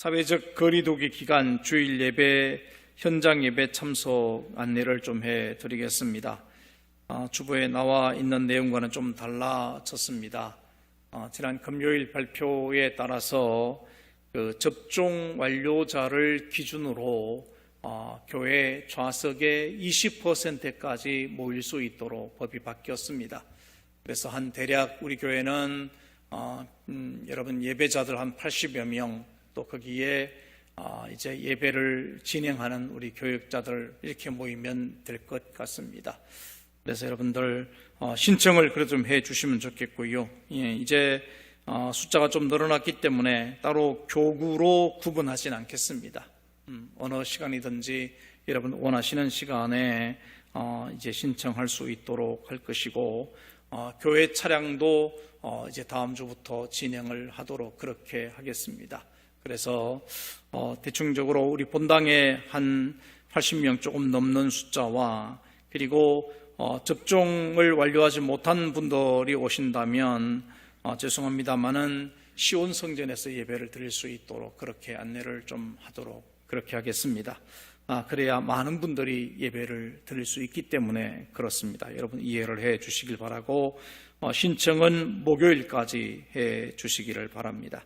사회적 거리두기 기간 주일 예배 현장 예배 참석 안내를 좀 해드리겠습니다. 아, 주보에 나와 있는 내용과는 좀 달라졌습니다. 아, 지난 금요일 발표에 따라서 그 접종 완료자를 기준으로 아, 교회 좌석의 20%까지 모일 수 있도록 법이 바뀌었습니다. 그래서 한 대략 우리 교회는 어, 음, 여러분 예배자들 한 80여 명 또 거기에 아, 이제 예배를 진행하는 우리 교육자들 이렇게 모이면 될 것 같습니다. 그래서 여러분들 어, 신청을 그래도 좀 해 주시면 좋겠고요. 예, 이제 어, 숫자가 좀 늘어났기 때문에 따로 교구로 구분하진 않겠습니다. 음, 어느 시간이든지 여러분 원하시는 시간에 어, 이제 신청할 수 있도록 할 것이고 어, 교회 차량도 어, 이제 다음 주부터 진행을 하도록 그렇게 하겠습니다. 그래서 어, 대충적으로 우리 본당에 한 80명 조금 넘는 숫자와 그리고 어, 접종을 완료하지 못한 분들이 오신다면 어, 죄송합니다만은 시온 성전에서 예배를 드릴 수 있도록 그렇게 안내를 좀 하도록 그렇게 하겠습니다. 아, 그래야 많은 분들이 예배를 드릴 수 있기 때문에 그렇습니다. 여러분 이해를 해 주시길 바라고 어, 신청은 목요일까지 해 주시기를 바랍니다.